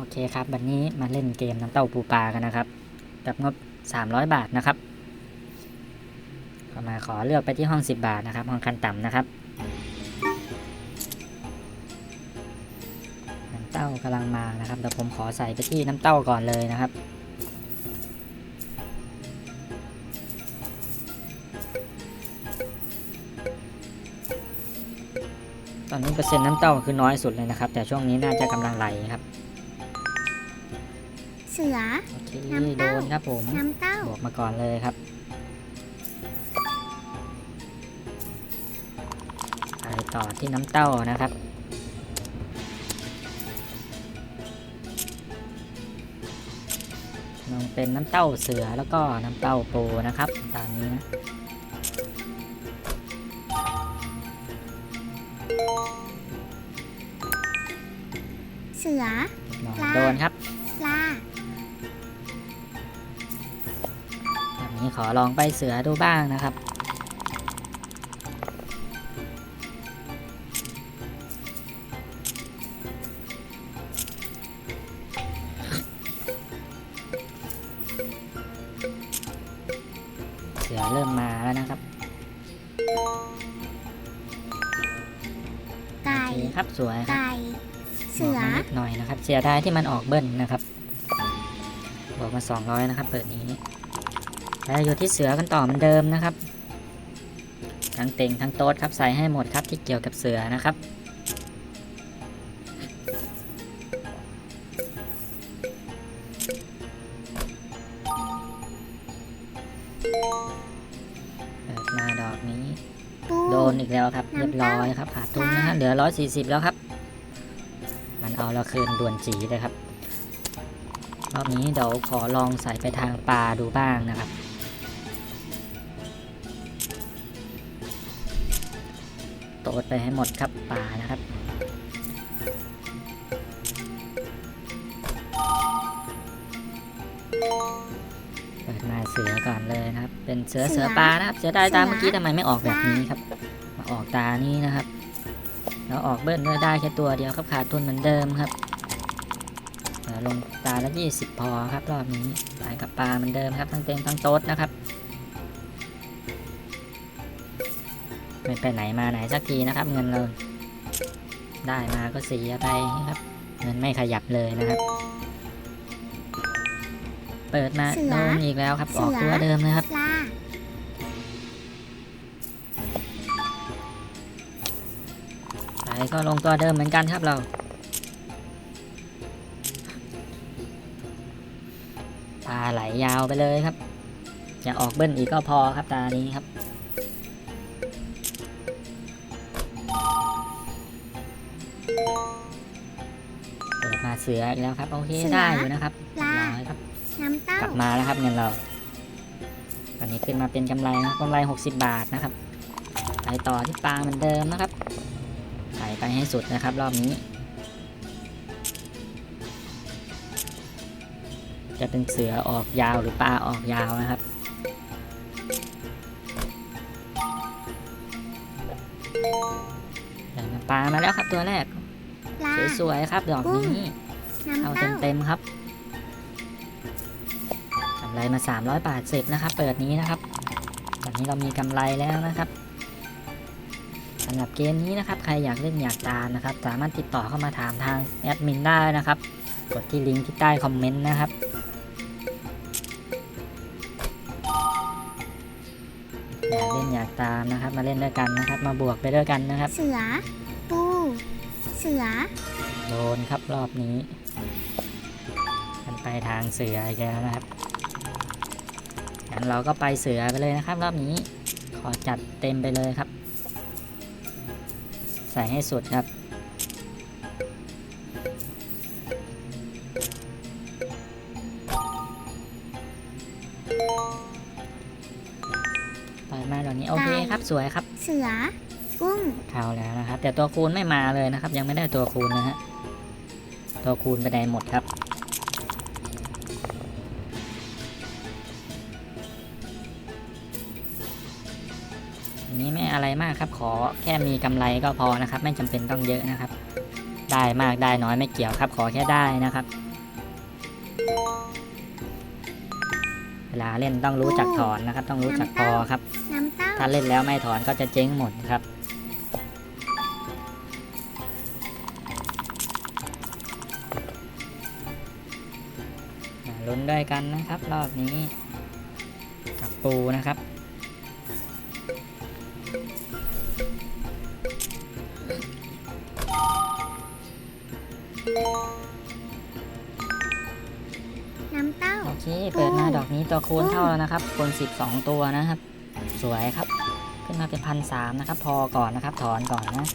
โอเคครับ วันนี้มาเล่นเกมน้ำเต้าปูปลากันนะครับ กับงบ 300 บาทนะครับก็มาขอเลือกไปที่ห้อง 10 บาทนะครับ ห้องคันต่ำนะครับน้ำเต้ากำลังมานะครับเดี๋ยวผมขอใส่ไปที่น้ำเต้าก่อนเลยนะครับตอนนี้เปอร์เซ็นต์น้ำเต้าคือน้อยสุดเลยนะครับ แต่ช่วงนี้น่าจะกำลังไหลครับ สือ โอเคน้ำโดเต้า นครับผมน้ำเต้า บวกมาก่อนเลยครับไปต่อที่น้ำเต้านะครับ ลงเป็นน้ำเต้าเสือแล้วก็น้ำเต้าปูนะครับ ตามนี้นะ เสือลองปลาโดนครับ นี้ขอลองไปเสือดูบ้างนะครับ เสือเริ่มมาแล้วนะครับไก่โอเคครับสวยครับไก่เสือบวกมานิดหน่อยนะครับ เสียดายที่มันออกเบิ้ลนะครับบวกมา 200 นะครับ เปิดนี้ แล้วอยู่ที่เสือกันต่อเหมือนเดิมนะครับ ทั้งเต็งทั้งโต๊ดครับใส่ให้หมดครับที่เกี่ยวกับเสือนะครับ เปิดมาดอกนี้ปูโดนอีกแล้วครับ เรียบร้อยครับขาดทุนนะฮะเหลือ140แล้วครับ มันเอาเราคืนด่วนจีเลยครับรอบนี้เดี๋ยวขอลองใส่ไปทางปลาดูบ้างนะครับ ตดไปให้หมดครับปลานะครับ เปิดมาเสือก่อนเลยนะครับ เป็นเสือเสือปลานะครับ เสือได้ตามเมื่อกี้ทำไมไม่ออกแบบนี้ครับ มาออกตานี้นะครับ แล้วออกเบิ้ลด้วยได้แค่ตัวเดียวครับขาดทุนเหมือนเดิมครับเดี๋ยวลงตาละ 20 พอครับรอบนี้ไปกับปลาเหมือนเดิมครับทั้งเต็งทั้งโต๊ดนะครับ ไม่ไปไหนมาไหนสักทีนะครับ เงินเราได้มาก็เสียไปครับ เงินไม่ขยับเลยนะครับ เปิดมาโดนอีกแล้วครับ ออกตัวเดิมเลยครับปลาไปก็ลงตัวเดิมเหมือนกันครับเรา ตาไหลยาวไปเลยครับอย่าออกเบิ้ลอีกก็พอครับตานี้ครับ เปิดมาเสืออีกแล้วครับโอเคได้อยู่นะครับปลา ร้อยครับ น้ำเต้ากลับมาแล้วครับเงินเรา ตอนนี้ขึ้นมาเป็นกำไรนะครับกำไร 60 บาทนะครับไปต่อที่ปลาเหมือนเดิมนะครับใส่ไปให้สุดนะครับ รอบนี้ จะเป็นเสือออกยาวหรือปลาออกยาวนะครับเดี๋ยวนะปลามาแล้วครับตัวแรก ปลา สวยๆครับดอกนี้ เอาน้ำเต้าเต็มๆครับกำไรมา 300 บาทเสร็จนะครับ เปิดนี้นะครับ ตอนนี้เรามีกำไรแล้วนะครับสำหรับเกมนี้นะครับใครอยากเล่นอยากตามนะครับ สามารถติดต่อเข้ามาถามทางแอดมินได้นะครับ กดที่ลิงก์ที่ใต้คอมเมนต์นะครับอยากเล่นอยากตามนะครับ มาเล่นด้วยกันนะครับ มาบวกไปด้วยกันนะครับ เสือ ปู เสือ โดนครับรอบนี้ มันไปทางเสืออีกแล้วนะครับงั้นเราก็ไปเสือไปเลยนะครับ รอบนี้ขอจัดเต็มไปเลยครับ ใส่ให้สุดครับปล่อยมาเหล่านี้โอเคครับสวยครับ เสือ กุ้ง เข้าแล้วนะครับ แต่ตัวคูณไม่มาเลยนะครับ ยังไม่ได้ตัวคูณนะฮะ ตัวคูณไปไหนหมดครับอันนี้ไม่อะไรมากครับ ขอแค่มีกำไรก็พอนะครับ ไม่จำเป็นต้องเยอะนะครับ ได้มากได้น้อยไม่เกี่ยวครับ ขอแค่ได้นะครับ เวลาเล่นต้องรู้จักถอนนะครับ ต้องรู้จักพอครับน้ำเต้าถ้าเล่นแล้วไม่ถอนก็จะเจ๊งหมดครับ ลุ้นด้วยกันนะครับ รอบนี้กับปูนะครับน้ำเต้าโอเคเปิดมาดอกนี้ตัวคูณเข้าแล้วนะครับคูณ12 ตัวนะครับ สวยครับ ขึ้นมาเป็นพันสามนะครับ พอก่อนนะครับ ถอนก่อนนะ